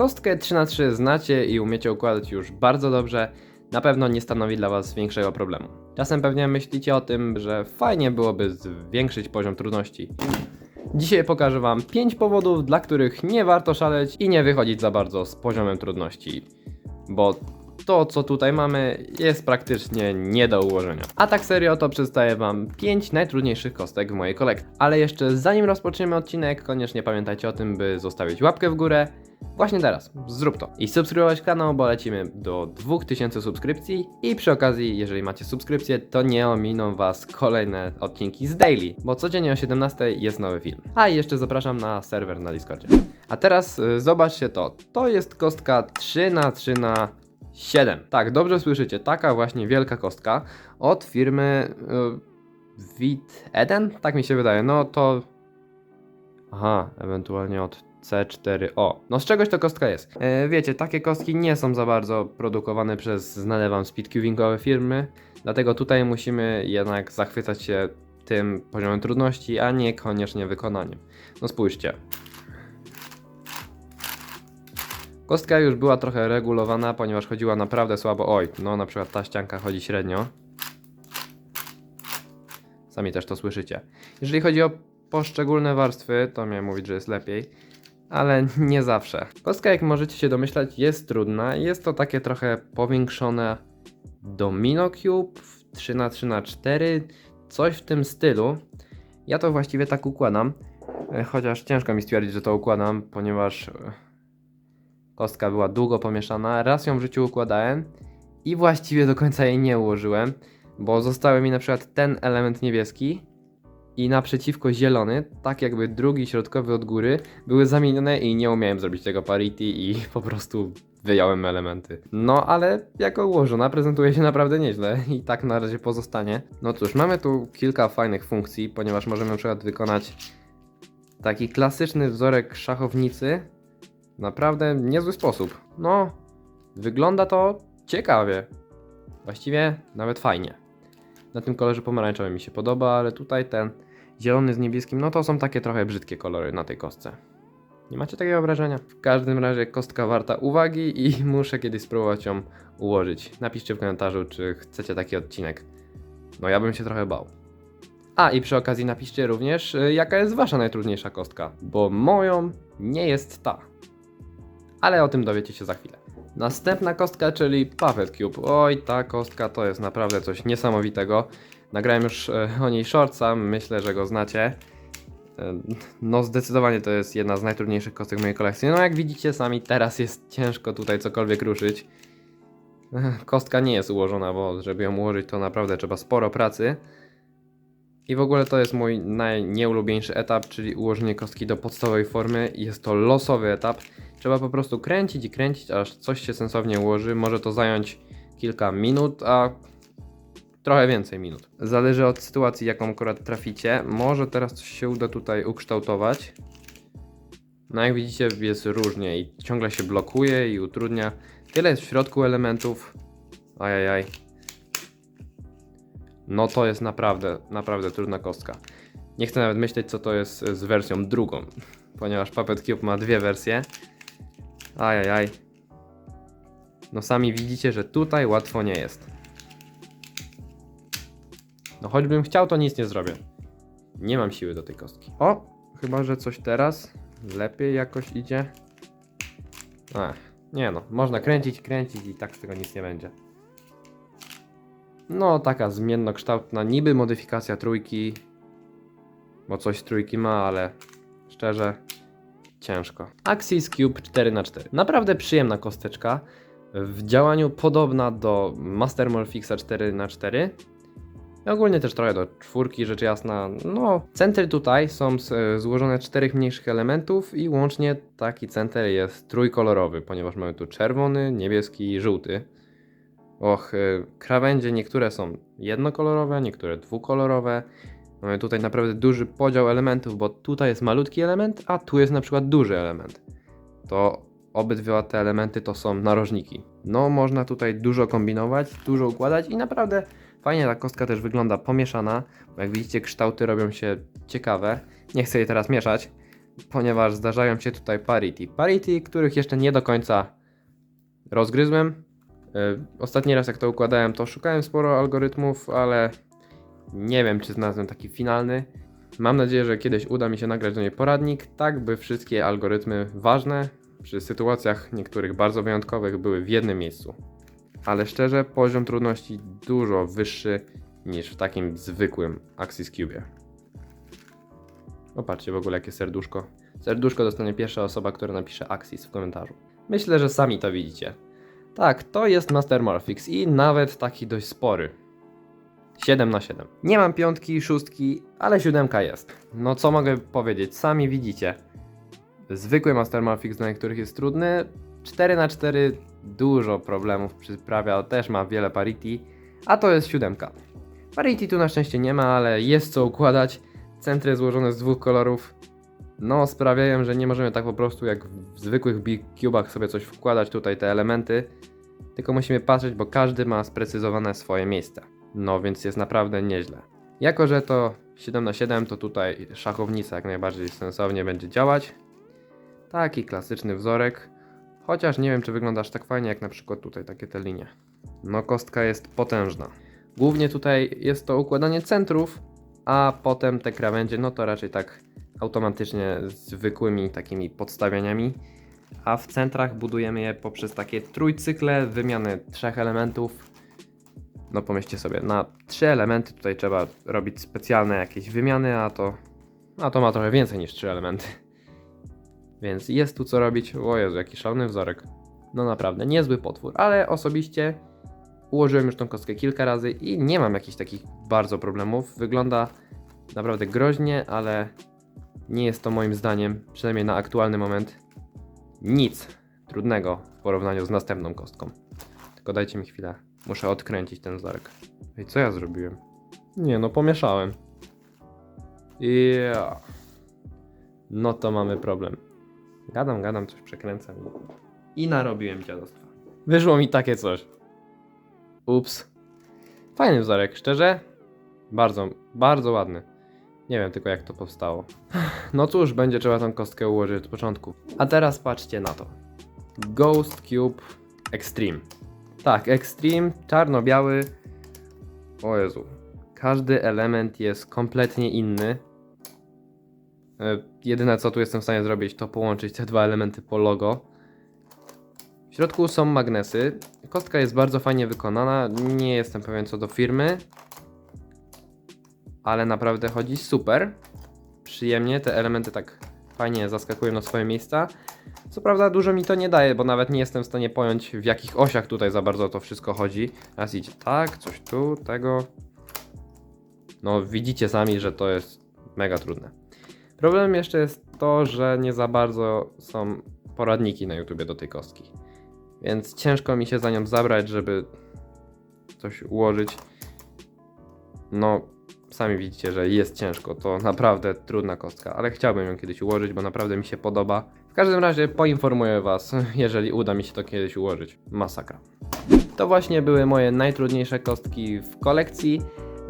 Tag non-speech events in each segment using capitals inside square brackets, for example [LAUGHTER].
Kostkę 3x3 znacie i umiecie układać już bardzo dobrze, na pewno nie stanowi dla Was większego problemu. Czasem pewnie myślicie o tym, że fajnie byłoby zwiększyć poziom trudności. Dzisiaj pokażę Wam 5 powodów, dla których nie warto szaleć i nie wychodzić za bardzo z poziomem trudności. Bo to, co tutaj mamy, jest praktycznie nie do ułożenia. A tak serio, to przedstawię Wam 5 najtrudniejszych kostek w mojej kolekcji. Ale jeszcze zanim rozpoczniemy odcinek, koniecznie pamiętajcie o tym, by zostawić łapkę w górę. Właśnie teraz, zrób to. I subskrybować kanał, bo lecimy do 2000 subskrypcji. I przy okazji, jeżeli macie subskrypcję, to nie ominą Was kolejne odcinki z Daily, bo codziennie o 17 jest nowy film. A i jeszcze zapraszam na serwer na Discordzie. A teraz y, zobaczcie to. To jest kostka 3 na 3 na 7. Tak, dobrze słyszycie, taka właśnie wielka kostka od firmy y, Wit Eden? Tak mi się wydaje. No to. Aha, ewentualnie od C4O. No z czegoś to kostka jest. E, wiecie, takie kostki nie są za bardzo produkowane przez znane wam speedcubingowe firmy, dlatego tutaj musimy jednak zachwycać się tym poziomem trudności, a niekoniecznie wykonaniem. No spójrzcie. Kostka już była trochę regulowana, ponieważ chodziła naprawdę słabo. Oj, no na przykład ta ścianka chodzi średnio. Sami też to słyszycie. Jeżeli chodzi o poszczególne warstwy, to miałem mówić, że jest lepiej, ale nie zawsze. Kostka, jak możecie się domyślać, jest trudna. Jest to takie trochę powiększone Domino Cube 3x3x4, coś w tym stylu. Ja to właściwie tak układam, e, chociaż ciężko mi stwierdzić, że to układam, ponieważ e, kostka była długo pomieszana. Raz ją w życiu układałem i właściwie do końca jej nie ułożyłem, bo zostały mi na przykład ten element niebieski i naprzeciwko zielony, tak jakby drugi środkowy od góry, były zamienione i nie umiałem zrobić tego parity i [LAUGHS] po prostu wyjąłem elementy. No ale jako ułożona prezentuje się naprawdę nieźle i tak na razie pozostanie. No cóż, mamy tu kilka fajnych funkcji, ponieważ możemy na przykład wykonać taki klasyczny wzorek szachownicy naprawdę niezły sposób. No, wygląda to ciekawie. Właściwie nawet fajnie. Na tym kolorze pomarańczowym mi się podoba, ale tutaj ten zielony z niebieskim, no to są takie trochę brzydkie kolory na tej kostce. Nie macie takiego wrażenia? W każdym razie kostka warta uwagi i [LAUGHS] muszę kiedyś spróbować ją ułożyć. Napiszcie w komentarzu, czy chcecie taki odcinek. No ja bym się trochę bał. A i przy okazji napiszcie również, y, jaka jest wasza najtrudniejsza kostka, bo moją nie jest ta. Ale o tym dowiecie się za chwilę. Następna kostka, czyli Puppet Cube. Oj, ta kostka to jest naprawdę coś niesamowitego. Nagrałem już e, o niej shortsa, myślę, że go znacie. E, No zdecydowanie to jest jedna z najtrudniejszych kostek mojej kolekcji. No jak widzicie sami, teraz jest ciężko tutaj cokolwiek ruszyć. Ech, Kostka nie jest ułożona, bo żeby ją ułożyć to naprawdę trzeba sporo pracy. I w ogóle to jest mój najnieulubieńszy etap, czyli ułożenie kostki do podstawowej formy. Jest to losowy etap. Trzeba po prostu kręcić i kręcić, aż coś się sensownie ułoży. Może to zająć kilka minut, a trochę więcej minut. Zależy od sytuacji, jaką akurat traficie. Może teraz coś się uda tutaj ukształtować. No jak widzicie jest różnie i ciągle się blokuje i utrudnia. Tyle jest w środku elementów. Ajajaj. No to jest naprawdę, naprawdę trudna kostka. Nie chcę nawet myśleć co to jest z wersją drugą, [LAUGHS] ponieważ Puppet Cube ma dwie wersje. Ajajaj. No sami widzicie, że tutaj łatwo nie jest. No choćbym chciał, to nic nie zrobię. Nie mam siły do tej kostki. O, chyba, że coś teraz lepiej jakoś idzie. Ech, nie no, można kręcić, kręcić i tak z tego nic nie będzie. No, taka zmiennokształtna, niby modyfikacja trójki, bo coś trójki ma, ale szczerze, ciężko. Axis Cube 4x4. Naprawdę przyjemna kosteczka. W działaniu podobna do Master Morphixa 4x4. I ogólnie też trochę do czwórki, rzecz jasna. No, centry tutaj są złożone z czterech mniejszych elementów i łącznie taki center jest trójkolorowy, ponieważ mamy tu czerwony, niebieski i żółty. Och, y, krawędzie niektóre są jednokolorowe, niektóre dwukolorowe. Mamy tutaj naprawdę duży podział elementów, bo tutaj jest malutki element, a tu jest na przykład duży element. To obydwa te elementy to są narożniki. No, można tutaj dużo kombinować, dużo układać i naprawdę fajnie ta kostka też wygląda pomieszana. Bo jak widzicie, kształty robią się ciekawe. Nie chcę jej teraz mieszać, ponieważ zdarzają się tutaj parity. Parity, których jeszcze nie do końca rozgryzłem. Yy, Ostatni raz jak to układałem, to szukałem sporo algorytmów, ale nie wiem, czy znalazłem taki finalny. Mam nadzieję, że kiedyś uda mi się nagrać do niej poradnik, tak by wszystkie algorytmy ważne, przy sytuacjach niektórych bardzo wyjątkowych, były w jednym miejscu. Ale szczerze, poziom trudności dużo wyższy niż w takim zwykłym Axis Cube. Popatrzcie w ogóle jakie serduszko. Serduszko dostanie pierwsza osoba, która napisze Axis w komentarzu. Myślę, że sami to widzicie. Tak, to jest Master Morphix i nawet taki dość spory. 7 na 7. Nie mam piątki, szóstki, ale siódemka jest. No co mogę powiedzieć, sami widzicie. Zwykły Master Morphix dla niektórych jest trudny. 4 na 4 dużo problemów przyprawia, też ma wiele parity, a to jest siódemka. Parity tu na szczęście nie ma, ale jest co układać. Centry złożone z dwóch kolorów no sprawiają, że nie możemy tak po prostu jak w zwykłych Big Cube'ach sobie coś wkładać tutaj te elementy, tylko musimy patrzeć, bo każdy ma sprecyzowane swoje miejsce. No więc jest naprawdę nieźle. Jako, że to 7 na 7 to tutaj szachownica jak najbardziej sensownie będzie działać. Taki klasyczny wzorek, chociaż nie wiem czy wygląda aż tak fajnie jak na przykład tutaj takie te linie. No kostka jest potężna. Głównie tutaj jest to układanie centrów, a potem te krawędzie, no to raczej tak automatycznie zwykłymi takimi podstawianiami, a w centrach budujemy je poprzez takie trójcykle wymiany trzech elementów. No pomyślcie sobie, na trzy elementy tutaj trzeba robić specjalne jakieś wymiany, a to, a to ma trochę więcej niż trzy elementy. [LAUGHS] Więc jest tu co robić. O Jezu, jaki szalony wzorek. No naprawdę, niezły potwór, ale osobiście ułożyłem już tą kostkę kilka razy i nie mam jakichś takich bardzo problemów. Wygląda naprawdę groźnie, ale nie jest to moim zdaniem, przynajmniej na aktualny moment, nic trudnego w porównaniu z następną kostką. Tylko dajcie mi chwilę. Muszę odkręcić ten wzorek. Ej, co ja zrobiłem? Nie, no pomieszałem. Yeah. No to mamy problem. Gadam, gadam, coś przekręcam. I narobiłem dziadostwa. Wyszło mi takie coś. Ups. Fajny wzorek, szczerze. Bardzo, bardzo ładny. Nie wiem tylko jak to powstało. [SIGHS] No cóż, będzie trzeba tą kostkę ułożyć od początku. A teraz patrzcie na to. Ghost Cube Extreme. Tak, Extreme, czarno-biały. O Jezu. Każdy element jest kompletnie inny. E, Jedyne co tu jestem w stanie zrobić to połączyć te dwa elementy po logo. Środku są magnesy. Kostka jest bardzo fajnie wykonana. Nie jestem pewien co do firmy. Ale naprawdę chodzi super. Przyjemnie. Te elementy tak fajnie zaskakują na swoje miejsca. Co prawda dużo mi to nie daje, bo nawet nie jestem w stanie pojąć w jakich osiach tutaj za bardzo to wszystko chodzi. Raz idzie tak, coś tu, tego. No widzicie sami, że to jest mega trudne. Problemem jeszcze jest to, że nie za bardzo są poradniki na YouTubie do tej kostki. Więc ciężko mi się za nią zabrać, żeby coś ułożyć. No, sami widzicie, że jest ciężko. To naprawdę trudna kostka, ale chciałbym ją kiedyś ułożyć, bo naprawdę mi się podoba. W każdym razie poinformuję Was, [LAUGHS] jeżeli uda mi się to kiedyś ułożyć. Masakra. To właśnie były moje najtrudniejsze kostki w kolekcji.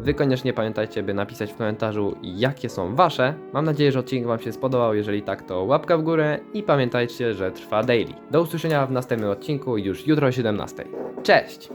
Wy koniecznie pamiętajcie, by napisać w komentarzu, jakie są wasze. Mam nadzieję, że odcinek Wam się spodobał. Jeżeli tak, to łapka w górę i pamiętajcie, że trwa daily. Do usłyszenia w następnym odcinku już jutro o 17. Cześć!